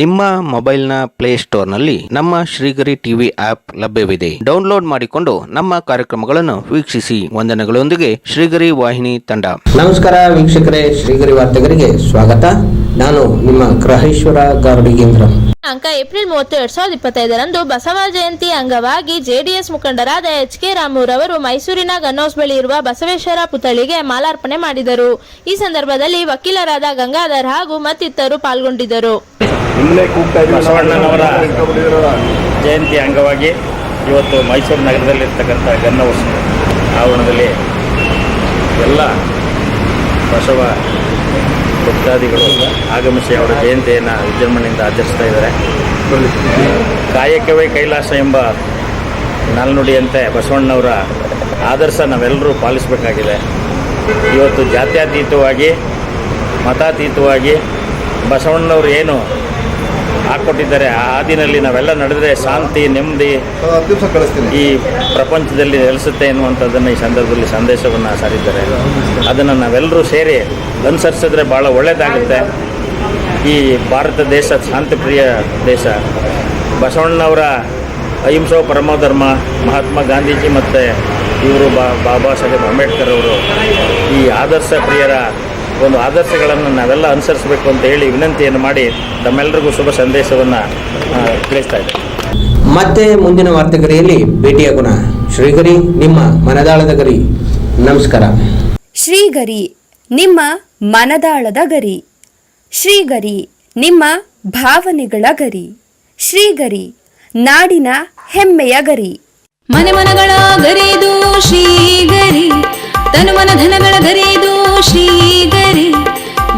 ನಿಮ್ಮ ಮೊಬೈಲ್ನ ಪ್ಲೇಸ್ಟೋರ್ನಲ್ಲಿ ನಮ್ಮ ಶ್ರೀಗರಿ ಟಿವಿ ಆಪ್ ಲಭ್ಯವಿದೆ. ಡೌನ್ಲೋಡ್ ಮಾಡಿಕೊಂಡು ನಮ್ಮ ಕಾರ್ಯಕ್ರಮಗಳನ್ನು ವೀಕ್ಷಿಸಿ. ವಂದನೆಗಳೊಂದಿಗೆ ಶ್ರೀಗರಿ ವಾಹಿನಿ ತಂಡ. ನಮಸ್ಕಾರ ವೀಕ್ಷಕರೇ ಶ್ರೀಗರಿ ವಾರ್ತೆಗರಿಗೆ ಸ್ವಾಗತ. ನಾನು ನಿಮ್ಮ ಗ್ರಹೇಶ್ವರ ಗಾರುಡಿಗೇಂದ್ರ ಅಂಕ ಏಪ್ರಿಲ್ ಮೂವತ್ತು ಎರಡ್ ಸಾವಿರದ ಇಪ್ಪತ್ತೈದರಂದು ಬಸವ ಜಯಂತಿ ಅಂಗವಾಗಿ ಜೆಡಿಎಸ್ ಮುಖಂಡರಾದ ಎಚ್ ಕೆ ರಾಮೂರವರು ಮೈಸೂರಿನ ಗನ್ನೌಸ್ ಬಳಿ ಇರುವ ಬಸವೇಶ್ವರ ಪುತ್ಥಳಿಗೆ ಮಾಲಾರ್ಪಣೆ ಮಾಡಿದರು. ಈ ಸಂದರ್ಭದಲ್ಲಿ ವಕೀಲರಾದ ಗಂಗಾಧರ್ ಹಾಗೂ ಮತ್ತಿತರರು ಪಾಲ್ಗೊಂಡಿದ್ದರು. ಬಸವಣ್ಣನವರ ಜಯಂತಿ ಅಂಗವಾಗಿ ಇವತ್ತು ಮೈಸೂರು ನಗರದಲ್ಲಿರ್ತಕ್ಕಂಥ ಗನ್ನ ಹೌಸ್ ಆವರಣದಲ್ಲಿ ಎಲ್ಲ ಬಸವ ಭಕ್ತಾದಿಗಳು ಆಗಮಿಸಿ ಅವರ ಜಯಂತಿಯನ್ನು ವಿಜೃಂಭಣೆಯಿಂದ ಆಚರಿಸ್ತಾ ಇದ್ದಾರೆ. ಕಾಯಕವೇ ಕೈಲಾಸ ಎಂಬ ನಾಲ್ನುಡಿಯಂತೆ ಬಸವಣ್ಣವರ ಆದರ್ಶ ನಾವೆಲ್ಲರೂ ಪಾಲಿಸಬೇಕಾಗಿದೆ. ಇವತ್ತು ಜಾತ್ಯತೀತವಾಗಿ ಮತಾತೀತವಾಗಿ ಬಸವಣ್ಣನವರು ಏನು ಹಾಕ್ಕೊಟ್ಟಿದ್ದಾರೆ ಆ ಹಾದಿನಲ್ಲಿ ನಾವೆಲ್ಲ ನಡೆದರೆ ಶಾಂತಿ ನೆಮ್ಮದಿ ಈ ಪ್ರಪಂಚದಲ್ಲಿ ನೆಲೆಸುತ್ತೆ ಎನ್ನುವಂಥದ್ದನ್ನು ಈ ಸಂದರ್ಭದಲ್ಲಿ ಸಂದೇಶವನ್ನು ಸಾರಿದ್ದಾರೆ. ಅದನ್ನು ನಾವೆಲ್ಲರೂ ಸೇರಿ ಅನುಸರಿಸಿದ್ರೆ ಭಾಳ ಒಳ್ಳೆಯದಾಗುತ್ತೆ. ಈ ಭಾರತ ದೇಶ ಶಾಂತಿಪ್ರಿಯ ದೇಶ. ಬಸವಣ್ಣನವರ ಅಹಿಂಸೋ ಪರಮಧರ್ಮ ಮಹಾತ್ಮ ಗಾಂಧೀಜಿ ಮತ್ತು ಇವರು ಬಾ ಬಾಬಾ ಸಾಹೇಬ್ ಅಂಬೇಡ್ಕರ್ ಅವರು ಈ ಆದರ್ಶ ಪ್ರಿಯರ ಒಂದು ಆದರ್ಶಗಳನ್ನು ನಾವೆಲ್ಲ ಅನುಸರಿಸಬೇಕು ಅಂತ ಹೇಳಿ ವಿನಂತಿಯನ್ನು ಮಾಡಿ ತಮ್ಮೆಲ್ಲರಿಗೂ ಶುಭ ಸಂದೇಶವನ್ನು ತಿಳಿಸ್ತಾ ಇದ್ದೇನೆ. ಮತ್ತೆ ಮುಂದಿನ ವಾರ್ತೆಗರಿಯಲ್ಲಿ ಭೇಟಿಯಾಗೋಣ ಶ್ರೀಗರಿ ನಿಮ್ಮ ಮನದಾಳದ ಗರಿ. ನಮಸ್ಕಾರ. ಶ್ರೀಗರಿ ನಿಮ್ಮ ಮನದಾಳದ ಗರಿ. ಶ್ರೀಗರಿ ನಿಮ್ಮ ಭಾವನೆಗಳ ಗರಿ. ಶ್ರೀಗರಿ ನಾಡಿನ ಹೆಮ್ಮೆಯ ಗರಿ. ಮನೆ ಮನಗಳ ಗರಿದು ಶ್ರೀಗರಿ ತನು ಮನ ಧನಗಳ ಗರಿದು ಶ್ರೀಗರಿ